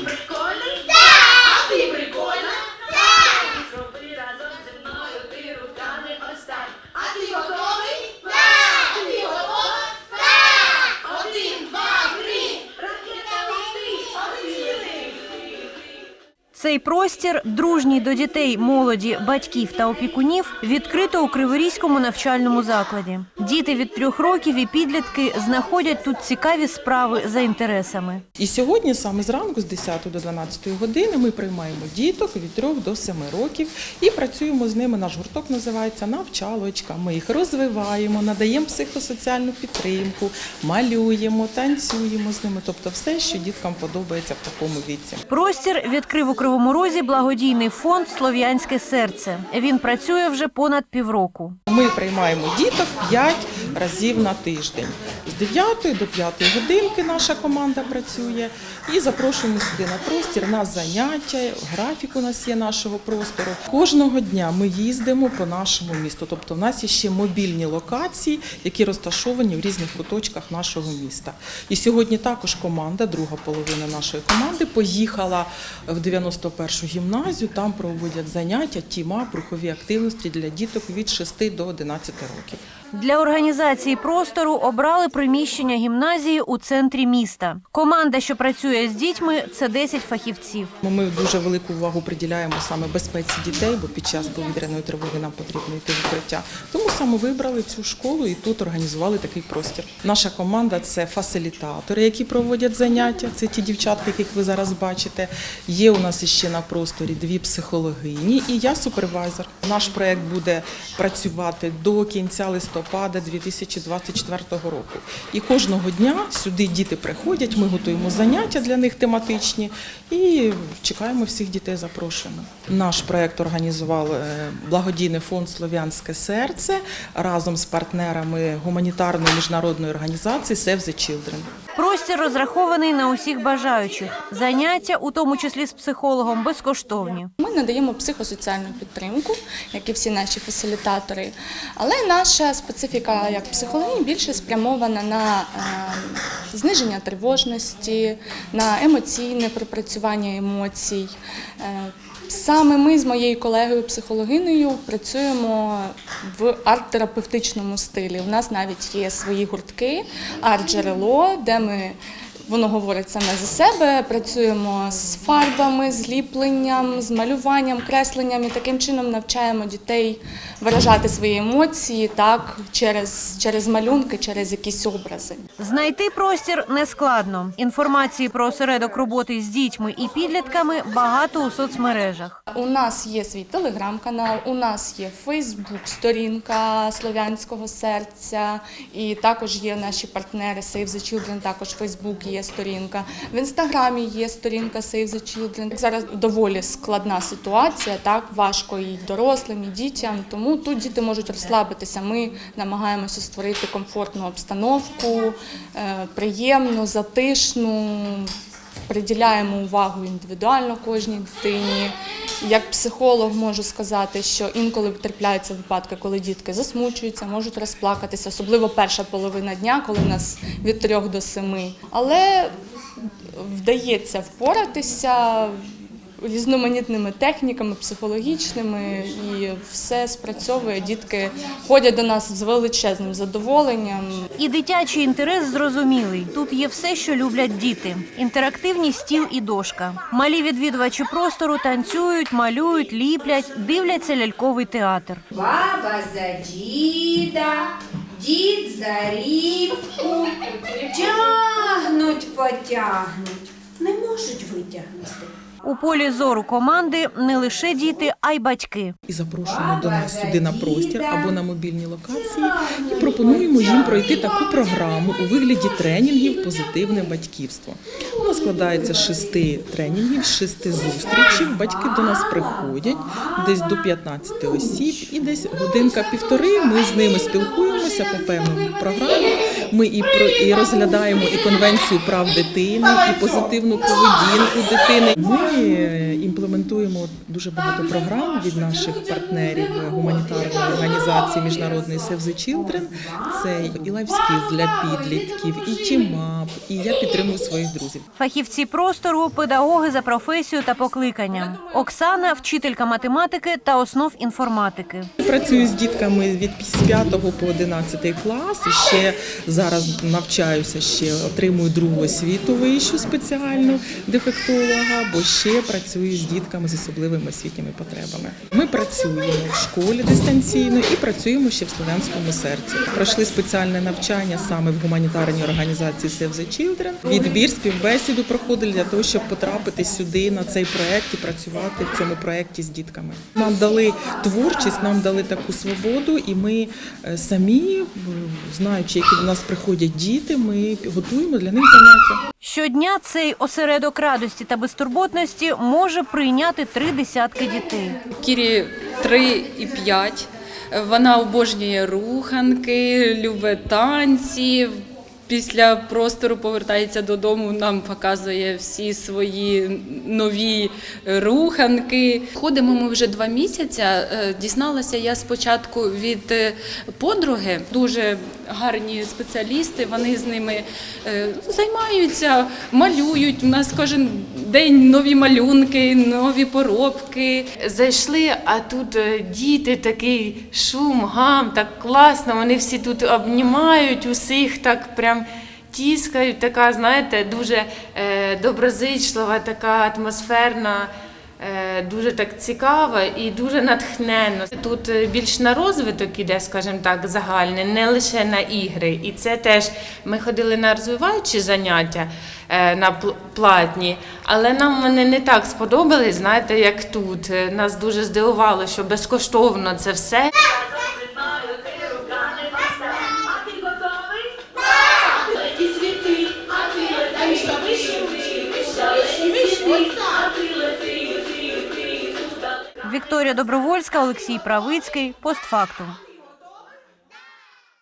but God Цей простір, дружній до дітей, молоді, батьків та опікунів, відкрито у Криворізькому навчальному закладі. Діти від трьох років і підлітки знаходять тут цікаві справи за інтересами. І сьогодні саме зранку з 10 до 12 години ми приймаємо діток від 3 до 7 років і працюємо з ними. Наш гурток називається навчалочка. Ми їх розвиваємо, надаємо психосоціальну підтримку, малюємо, танцюємо з ними. Тобто все, що діткам подобається в такому віці. Простір відкрив у Кривому Розі благодійний фонд Слов'янське серце. Він працює вже понад півроку. Ми приймаємо діток 5 разів на тиждень. З 9 до 5 годинки наша команда працює і запрошуємо сюди на простір на заняття. Графік у нас є нашого простору. Кожного дня ми їздимо по нашому місту. Тобто, в нас є ще мобільні локації, які розташовані в різних куточках нашого міста. І сьогодні також команда, друга половина нашої команди, поїхала в 91-шу гімназію. Там проводять заняття, тіма, рухові активності для діток від 6 до 11 років. Для організації простору обрали приміщення гімназії у центрі міста. Команда, що працює з дітьми, це 10 фахівців. Ми дуже велику увагу приділяємо саме безпеці дітей, бо під час повітряної тривоги нам потрібно йти в укриття. Тому саме вибрали цю школу і тут організували такий простір. Наша команда це фасилітатори, які проводять заняття. Це ті дівчатки, яких ви зараз бачите. Є у нас іще на просторі дві психологині і я супервайзер. Наш проект буде працювати до кінця листопада 2024 року. І кожного дня сюди діти приходять. Ми готуємо заняття для них тематичні і чекаємо всіх дітей. Запрошуємо. Наш проект організував е, благодійний фонд Слов'янське серце разом з партнерами гуманітарної міжнародної організації Save the Children. Простір розрахований на усіх бажаючих. Заняття, у тому числі з психологом, безкоштовні. Ми надаємо психосоціальну підтримку, як і всі наші фасилітатори. Але наша специфіка як психологині більше спрямована на е, зниження тривожності, на емоційне пропрацювання емоцій. Е, Саме ми з моєю колегою психологинею працюємо в арт-терапевтичному стилі. У нас навіть є свої гуртки, арт-джерело, де ми Воно говорить саме за себе. Працюємо з фарбами, з ліпленням, з малюванням, кресленням і таким чином навчаємо дітей виражати свої емоції так через, через малюнки, через якісь образи. Знайти простір нескладно. Інформації про осередок роботи з дітьми і підлітками багато у соцмережах. У нас є свій телеграм-канал, у нас є Фейсбук-сторінка Слов'янського серця, і також є наші партнери Save the Children, також Фейсбук є сторінка. В інстаграмі є сторінка Save the Children. Зараз доволі складна ситуація, так важко і дорослим, і дітям. Тому тут діти можуть розслабитися. Ми намагаємося створити комфортну обстановку, е, приємну, затишну. Приділяємо увагу індивідуально кожній дитині. Як психолог можу сказати, що інколи трапляються випадки, коли дітки засмучуються, можуть розплакатися, особливо перша половина дня, коли в нас від трьох до семи. Але вдається впоратися різноманітними техніками, психологічними, і все спрацьовує. Дітки ходять до нас з величезним задоволенням. І дитячий інтерес зрозумілий. Тут є все, що люблять діти: інтерактивні стіл і дошка. Малі відвідувачі простору танцюють, малюють, ліплять, дивляться ляльковий театр. Баба за діда, дід за рібку. Тягнуть, потягнуть. Можуть витягнути. У полі зору команди не лише діти, а й батьки. І запрошуємо до нас сюди на простір або на мобільні локації і пропонуємо їм пройти таку програму у вигляді тренінгів Позитивне батьківство. Вона складається з шести тренінгів, шести зустрічей. Батьки до нас приходять десь до 15 осіб, і десь годинка-півтори ми з ними спілкуємося по певній програмі. Ми і про і розглядаємо і конвенцію прав дитини, і позитивну поведінку дитини. Ми імплементуємо дуже багато програм від наших партнерів гуманітарної організації міжнародної Save the Children. Це і лайфскіз для підлітків, і чимап, і я підтримую своїх друззів. Фахівці простору, педагоги за професією та покликанням. Оксана вчителька математики та основ інформатики. Працюю з дітками від 5 по 11 клас. І ще зараз навчаюся, ще отримую другу освіту вищу спеціальну дефектолога, бо ще працюю з дітками з особливими освітніми потребами. Ми працюємо в школі дистанційно і працюємо ще в слов'янському серці. Пройшли спеціальне навчання саме в гуманітарній організації Save the Children. Відбір співбесіду проходили для того, щоб потрапити сюди на цей проект і працювати в цьому проекті з дітками. Нам дали творчість, нам дали таку свободу, і ми е, самі, знаючи, які до нас приходять діти, ми готуємо для них заняття. Щодня цей осередок радості та безтурботності може прийняти три десятки дітей. Кірі 3 і 5. Вона обожнює руханки, любить танці. Після простору повертається додому, нам показує всі свої нові руханки. Ходимо ми вже два місяці. Е, Дізналася я спочатку від е, подруги. Дуже гарні спеціалісти. Вони з ними е, займаються, малюють. У нас кожен день нові малюнки, нові поробки. Зайшли, а тут е, діти, такий шум, гам, так класно. Вони всі тут обнімають усіх, так прям тіскають. Така, знаєте, дуже е, доброзичлива, така атмосферна. е, Дуже так цікаво і дуже натхненно. Тут більш на розвиток іде, скажімо так, загальний, не лише на ігри. І це теж ми ходили на розвиваючі заняття на пл- платні, але нам вони не так сподобались, знаєте, як тут. Е, Нас дуже здивувало, що безкоштовно це все. Вікторія Добровольська, Олексій Правицький. Постфактум.